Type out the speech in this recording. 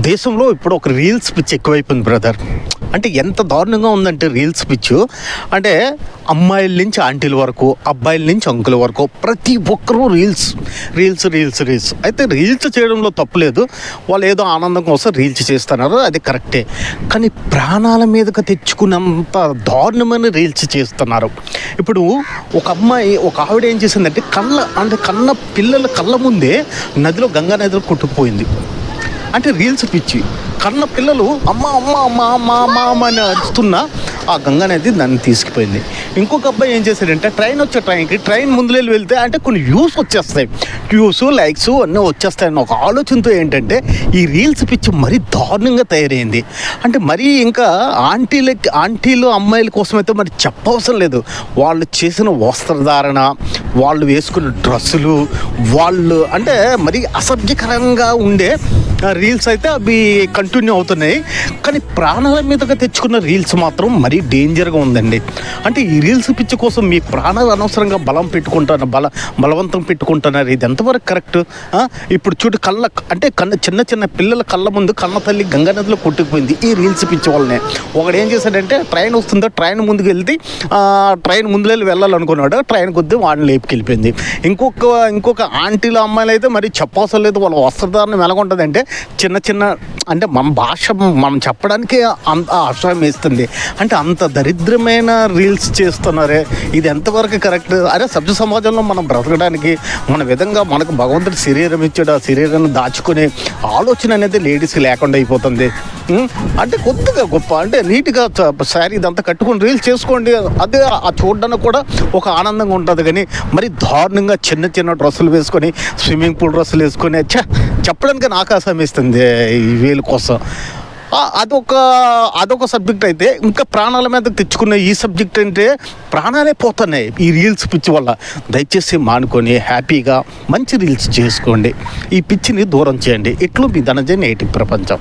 దేశంలో ఇప్పుడు ఒక రీల్స్ పిచ్ ఎక్కువైపోయింది బ్రదర్. అంటే ఎంత దారుణంగా ఉందంటే రీల్స్ పిచ్చు అంటే అమ్మాయిల నుంచి ఆంటీల వరకు అబ్బాయిల నుంచి అంకుల వరకు ప్రతి ఒక్కరూ రీల్స్ రీల్స్ రీల్స్ రీల్స్. అయితే రీల్స్ చేయడంలో తప్పులేదు వాళ్ళు ఏదో ఆనందం కోసం రీల్స్ చేస్తున్నారు అది కరెక్టే. కానీ ప్రాణాల మీదకు తెచ్చుకున్నంత దారుణమైన రీల్స్ చేస్తున్నారు. ఇప్పుడు ఒక అమ్మాయి ఒక ఆవిడ ఏం చేసిందంటే కళ్ళ అంటే కన్న పిల్లల కళ్ళ ముందే నదిలో గంగా నదిలో కొట్టుకుపోయింది. అంటే రీల్స్ పిచ్చి. కన్న పిల్లలు అమ్మ అమ్మ అమ్మ అమ్మ అమ్మ అమ్మ అని అరుస్తున్న ఆ గంగ అనేది నన్ను తీసుకుపోయింది. ఇంకొక అబ్బాయి ఏం చేశాడంటే ట్రైన్ వచ్చే ట్రైన్కి ట్రైన్ ముందులే వెళ్తే అంటే కొన్ని వ్యూస్ వచ్చేస్తాయి. వ్యూస్ లైక్స్ అన్నీ వచ్చేస్తాయని ఒక ఆలోచనతో ఏంటంటే ఈ రీల్స్ పిచ్చి మరీ దారుణంగా తయారైంది. అంటే మరీ ఇంకా ఆంటీలకి ఆంటీలు అమ్మాయిల కోసం అయితే మరి చెప్పవసరం లేదు. వాళ్ళు చేసిన వస్త్రధారణ వాళ్ళు వేసుకున్న డ్రెస్సులు వాళ్ళు అంటే మరి అసభ్యకరంగా ఉండే రీల్స్ అయితే అవి కంటిన్యూ అవుతున్నాయి. కానీ ప్రాణాల మీదగా తెచ్చుకున్న రీల్స్ మాత్రం మరీ డేంజర్గా ఉందండి. అంటే ఈ రీల్స్ పిచ్చి కోసం మీ ప్రాణాలు అనవసరంగా బలం పెట్టుకుంటాను బల బలవంతం పెట్టుకుంటున్నారు. ఇది ఎంతవరకు కరెక్ట్ ఇప్పుడు చూడు కళ్ళ అంటే కన్న చిన్న చిన్న పిల్లల కళ్ళ ముందు కన్న తల్లి గంగా నదిలో కొట్టుకుపోయింది ఈ రీల్స్ పిచ్చి వల్లనే. ఒకడు ఏం చేశాడంటే ట్రైన్ వస్తుందో ట్రైన్ ముందుకు వెళ్తే ట్రైన్ ముందులో వెళ్ళాలనుకున్నాడు. ట్రైన్ కొద్ది వాడిని లేపుకెళ్ళిపోయింది ఇంకొక ఇంకొక ఆంటీల అమ్మాయిలు అయితే మరి చెప్పవసరం లేదు. వాళ్ళ వస్త్రధారణ ఎలాగుంటుందంటే చిన్న చిన్న అంటే మన భాష మనం చెప్పడానికి అంత ఆశ్రయం వేస్తుంది. అంటే అంత దరిద్రమైన రీల్స్ చేస్తున్నారే ఇది ఎంతవరకు కరెక్ట్? అరే సభ్య సమాజంలో మనం బ్రతకడానికి మన విధంగా మనకు భగవంతుడు శరీరం ఇచ్చాడు ఆ శరీరాన్ని దాచుకునే ఆలోచన అనేది లేడీస్కి లేకుండా అయిపోతుంది. అంటే కొద్దిగా గొప్ప అంటే నీట్గా శారీ ఇదంతా కట్టుకొని రీల్స్ చేసుకోండి అదే ఆ చూడడానికి కూడా ఒక ఆనందంగా ఉంటుంది. కానీ మరి దారుణంగా చిన్న చిన్న డ్రెస్సులు వేసుకొని స్విమ్మింగ్ పూల్ డ్రెస్సులు వేసుకొని చా చెప్పడానికి నాకు ఆశం ఇస్తుంది ఈ వేలు కోసం. అదొక అదొక సబ్జెక్ట్ అయితే ఇంకా ప్రాణాల మీద తెచ్చుకున్న ఈ సబ్జెక్ట్ అంటే ప్రాణాలే పోతున్నాయి ఈ రీల్స్ పిచ్చి వల్ల. దయచేసి మానుకొని హ్యాపీగా మంచి రీల్స్ చేసుకోండి. ఈ పిచ్చిని దూరం చేయండి. ఇట్లు మీ ధనజయ నేటి ప్రపంచం.